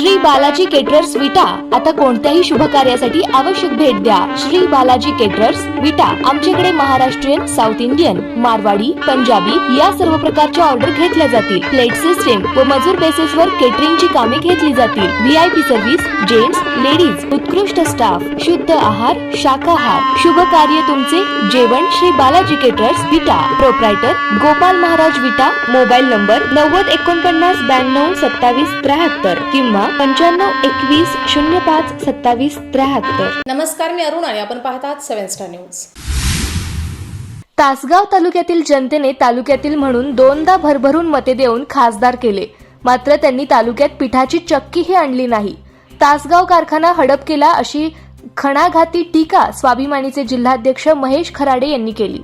Shri Balaji caterers विटा. आता कोणत्याही शुभ कार्यासाठी आवश्यक भेट द्या. श्री बालाजी केटरर्स विटा. आमच्याकडे महाराष्ट्रीयन साऊथ इंडियन मारवाडी पंजाबी या सर्व प्रकारच्या ऑर्डर घेतल्या जातील. प्लेट सिस्टीम व मजूर बेसिस वर केटरिंगची कामे घेतली जातील. व्हीआयपी सर्व्हिस जेंट्स लेडीज उत्कृष्ट स्टाफ शुद्ध आहार शाकाहार. शुभ कार्य तुमचे. जेवण Shri Balaji caterers Vita. Proprietor Gopal Maharaj Vita. Mobile number नव्वद एकोणपन्नास ब्याण्णव सत्तावीस त्र्याहत्तर. किंवा पंच्याण्णव एकवीस शून्य पाच सत्तावीस त्र्याहत्तर. नमस्कार मी अरुण आणि आपण पाहतात सेव्हन स्टार न्यूज. तासगाव तालुक्यातील जनतेने तालुक्यातील म्हणून दोनदा भरभरून मते देऊन खासदार केले. मात्र त्यांनी तालुक्यात पिठाची चक्कीही आणली नाही. तासगाव कारखाना हडप केला अशी खणाघाती टीका स्वाभिमानीचे जिल्हाध्यक्ष महेश खराडे यांनी केली.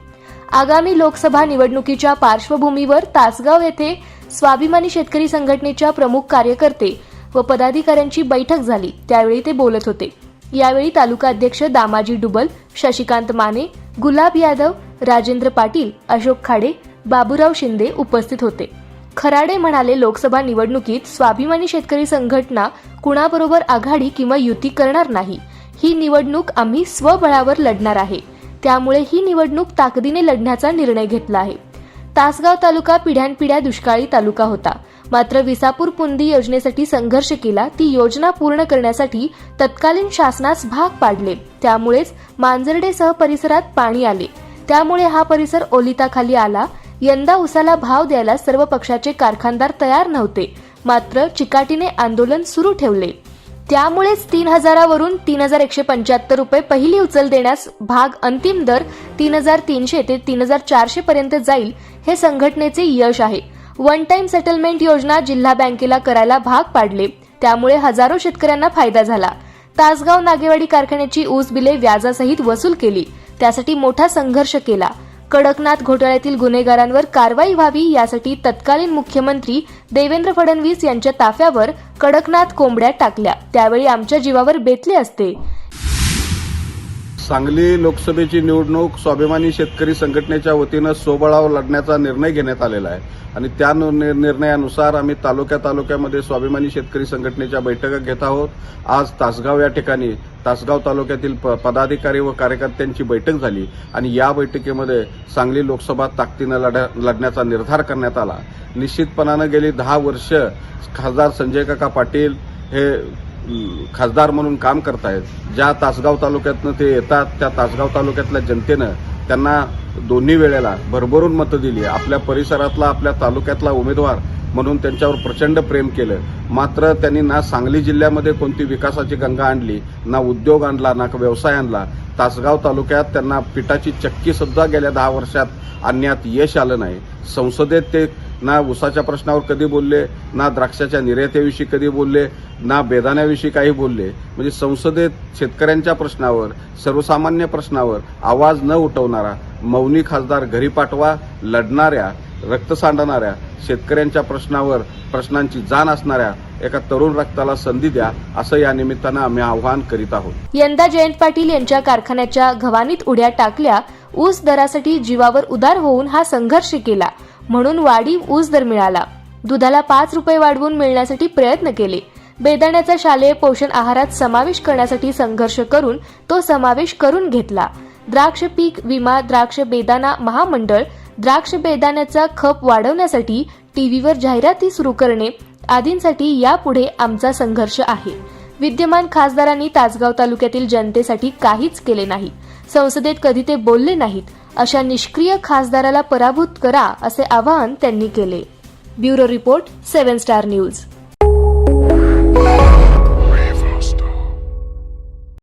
आगामी लोकसभा निवडणुकीच्या पार्श्वभूमीवर तासगाव येथे स्वाभिमानी शेतकरी संघटनेच्या प्रमुख कार्यकर्ते व पदाधिकाऱ्यांची बैठक झाली. त्यावेळी ते बोलत होते. यावेळी तालुका अध्यक्ष दामाजी डुबल शशिकांत माने गुलाब यादव राजेंद्र पाटील अशोक खाडे बाबूराव शिंदे उपस्थित होते. खराडे म्हणाले लोकसभा निवडणुकीत स्वाभिमानी शेतकरी संघटना कुणाबरोबर आघाडी किंवा युती करणार नाही. ही निवडणूक आम्ही स्वबळावर लढणार आहे. त्यामुळे ही निवडणूक ताकदीने लढण्याचा निर्णय घेतला आहे. तासगाव तालुका पिढ्यानपिढ्या दुष्काळी तालुका होता. मात्र विसापूर पुंदी योजनेसाठी संघर्ष केला ती योजना पूर्ण करण्यासाठी तत्कालीन शासनास भाग पाडले. त्यामुळेच मांजर्डेसह परिसरात पाणी आले. त्यामुळे हा परिसर ओलिताखाली आला. यंदा उसाला भाव द्यायला सर्व पक्षाचे कारखानदार तयार नव्हते. मात्र चिकाटीने आंदोलन सुरू ठेवले. त्यामुळेच तीन हजारावरून तीन हजार एकशे पंच्याहत्तर रुपये पहिली उचल देण्यास भाग अंतिम दर तीन हजार तीनशे ते तीन हजार चारशे पर्यंत जाईल हे संघटनेचे यश आहे. वन टाइम सेटलमेंट योजना जिल्हा बँकेला करायला भाग पाडले. त्यामुळे हजारो शेतकऱ्यांना फायदा झाला. तासगाव नागेवाडी कारखान्याची ऊस बिले व्याजासहित वसूल केली. त्यासाठी मोठा संघर्ष केला. कडकनाथ घोटाळ्यातील गुन्हेगारांवर कारवाई व्हावी यासाठी तत्कालीन मुख्यमंत्री देवेंद्र फडणवीस यांच्या ताफ्यावर कडकनाथ कोंबड्या टाकल्या. त्यावेळी आमच्या जीवावर बेतले असते. सांगली लोकसभेची निवडणूक स्वाभिमानी शेतकरी संघटनेच्या वतीनं सोबळावर लढण्याचा निर्णय घेण्यात आलेला आहे. आणि त्या निर्णयानुसार आम्ही तालुक्या तालुक्यामध्ये स्वाभिमानी शेतकरी संघटनेच्या बैठका घेत आहोत. आज तासगाव या ठिकाणी तासगाव तालुक्यातील प- पदाधिकारी व कार्यकर्त्यांची बैठक झाली आणि या बैठकीमध्ये सांगली लोकसभा ताकदीनं लढ्या लढण्याचा निर्धार करण्यात आला. निश्चितपणानं गेली दहा वर्ष खासदार संजय काका पाटील हे खासदार म्हणून काम करतायत. ज्या तासगाव तालुक्यातनं ते येतात त्या तासगाव तालुक्यातल्या जनतेनं त्यांना दोन्ही वेळेला भरभरून मतं दिली. आपल्या परिसरातला आपल्या तालुक्यातला उमेदवार म्हणून त्यांच्यावर प्रचंड प्रेम केलं. मात्र त्यांनी ना सांगली जिल्ह्यामध्ये कोणती विकासाची गंगा आणली ना उद्योग आणला ना व्यवसाय आणला. तासगाव तालुक्यात त्यांना पिठाची चक्की सुद्धा गेल्या दहा वर्षात आणण्यात यश आलं नाही. संसदेत ते ना ऊसाच्या प्रश्नावर कधी बोलले ना द्राक्षाच्या निर्यातीविषयी कधी बोलले ना बेदाण्याविषयी काही बोलले. म्हणजे संसदेत शेतकऱ्यांच्या प्रश्नावर सर्वसामान्य प्रश्नावर आवाज न उठवणारा मौनी खासदार घरी पाठवा लढणाऱ्या रक्त सांडणाऱ्या शेतकऱ्यांच्या प्रश्नावर प्रश्नांची जाण असणाऱ्या एका तरुण रक्ताला संधी द्या असं या निमित्तानं आम्ही आवाहन करीत आहोत. यंदा जयंत पाटील यांच्या कारखान्याच्या घवानीत उड्या टाकल्या ऊस दरासाठी जीवावर उदार होऊन हा संघर्ष केला. म्हणून वाढीव ऊस दर मिळाला. दुधाला पाच रुपये वाढवून मिळण्यासाठी प्रयत्न केले. बेदाण्याचा शालेय पोषण आहारात समावेश करण्यासाठी संघर्ष करून तो समावेश करून घेतला. द्राक्ष पीक विमा द्राक्ष बेदाना महामंडळ द्राक्ष बेदाण्याचा खप वाढवण्यासाठी टीव्हीवर जाहिराती सुरू करणे आदींसाठी यापुढे आमचा संघर्ष आहे. विद्यमान खासदारांनी तासगाव तालुक्यातील जनतेसाठी काहीच केले नाही. संसदेत कधी ते बोलले नाहीत. अशा निष्क्रिय खासदाराला पराभूत करा असे आवाहन त्यांनी केले. Bureau report seven star news.